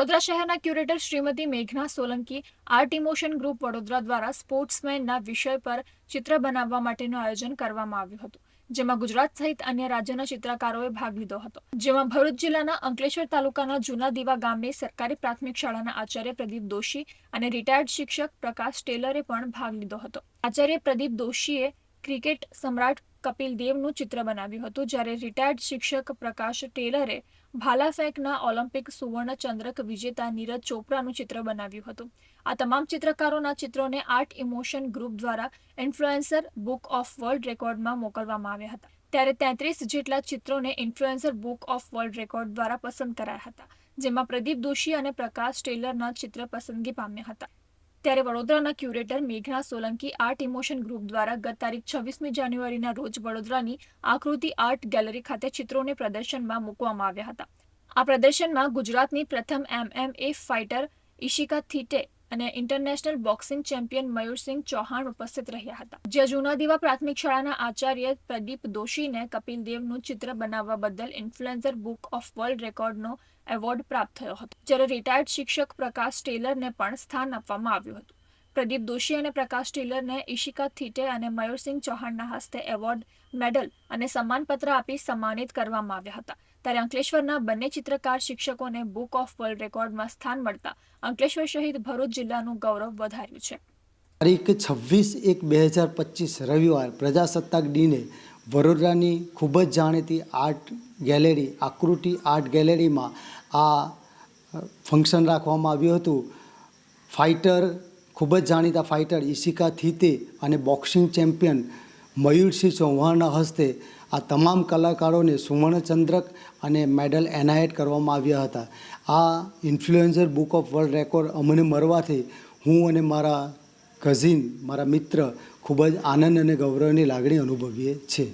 વડોદરા શહેરના curator Shrimati મેઘના Solanki art emotion group Vadodara દ્વારા સ્પોર્ટ્સમેનના વિષય પર ચિત્ર બનાવવા માટેનું આયોજન કરવામાં આવ્યું હતું, જેમાં ગુજરાત સહિત અન્ય રાજ્યના ચિત્રકારોએ ભાગ લીધો હતો. જેમાં ભરૂચ જિલ્લાના અંકલેશ્વર તાલુકાના જૂના દીવા ગામની સરકારી પ્રાથમિક શાળાના આચાર્ય પ્રદીપ દોશી અને રિટાયર્ડ શિક્ષક પ્રકાશ ટેલરે પણ ભાગ લીધો હતો. આચાર્ય પ્રદીપ દોશીએ ક્રિકેટ સમ્રાટ કપિલ દેવનું ચિત્ર બનાવ્યું હતું જ્યારે રિટાયર્ડ શિક્ષક પ્રકાશ ટેલરે ભાલા ફેંકના ઓલિમ્પિક સુવર્ણ ચંદ્રક વિજેતા નીરજ ચોપરાનું ચિત્ર બનાવ્યું હતું. આ તમામ ચિત્રકારોના ચિત્રોને આર્ટ ઇમોશન ગ્રુપ દ્વારા ઇન્ફ્લુએન્સર બુક ઓફ વર્લ્ડ રેકોર્ડમાં મોકલવામાં આવ્યા હતા. ત્યારે તેત્રીસ જેટલા ચિત્રોને influencer book of world record દ્વારા પસંદ કરાયા હતા, જેમાં પ્રદીપ દોશી અને પ્રકાશ ટેલરના ચિત્ર પસંદગી પામ્યા હતા. ત્યારે વડોદરાના ક્યુરેટર મેઘના સોલંકી આર્ટ ઇમોશન ગ્રુપ દ્વારા ગત તારીખ છવ્વીસમી જાન્યુઆરીના રોજ વડોદરાની આકૃતિ આર્ટ ગેલેરી ખાતે ચિત્રોને પ્રદર્શનમાં મૂકવામાં આવ્યા હતા. આ પ્રદર્શનમાં ગુજરાતની પ્રથમ એમએમએ ફાઇટર ઇશિકા થીટે અને international boxing champion Mayursinh Chauhan ઉપસ્થિત રહ્યા હતા. જે જૂના દીવા પ્રાથમિક શાળાના આચાર્ય પ્રદીપ દોશીને કપિલ દેવનું ચિત્ર બનાવવા બદલ ઇન્ફ્લુએન્સર બુક ઓફ વર્લ્ડ રેકોર્ડનો એવોર્ડ પ્રાપ્ત થયો હતો. જ્યારે રિટાયર્ડ શિક્ષક પ્રકાશ ટેલરને પણ સ્થાન આપવામાં આવ્યું હતું. પ્રદીપ દોશી અને પ્રકાશ ટેલરને ઈશિકા થીટે અને મયુરસિંહ ચૌહાણના હસ્તે એવોર્ડ, મેડલ અને સન્માનપત્ર આપી સન્માનિત કરવામાં આવ્યા હતા. ત્યારે અંકલેશ્વરના બંને ચિત્રકાર શિક્ષકોને બુક ઓફ વર્લ્ડ રેકોર્ડમાં સ્થાન મળતા અંકલેશ્વર સહિત ભરૂચ જિલ્લાનું ગૌરવ વધાર્યું છે. તારીખ છવ્વીસ એક બે હજાર પચીસ રવિવાર પ્રજાસત્તાક દિને વડોદરાની ખૂબ જ જાણીતી આર્ટ ગેલેરી, આકૃતિ આર્ટ ગેલેરીમાં આ ફંક્શન રાખવામાં આવ્યું હતું. ફાઇટર ખૂબ જ જાણીતા ફાઇટર ઈશિકા થીતે અને બોક્સિંગ ચેમ્પિયન મયુરસિંહ ચૌહાણના હસ્તે આ તમામ કલાકારોને સુવર્ણચંદ્રક અને મેડલ એનાયત કરવામાં આવ્યા હતા. આ influencer book of world record અમને મળવાથી હું અને મારા કઝિન મારા મિત્ર ખૂબ જ આનંદ અને ગૌરવની લાગણી અનુભવીએ છીએ.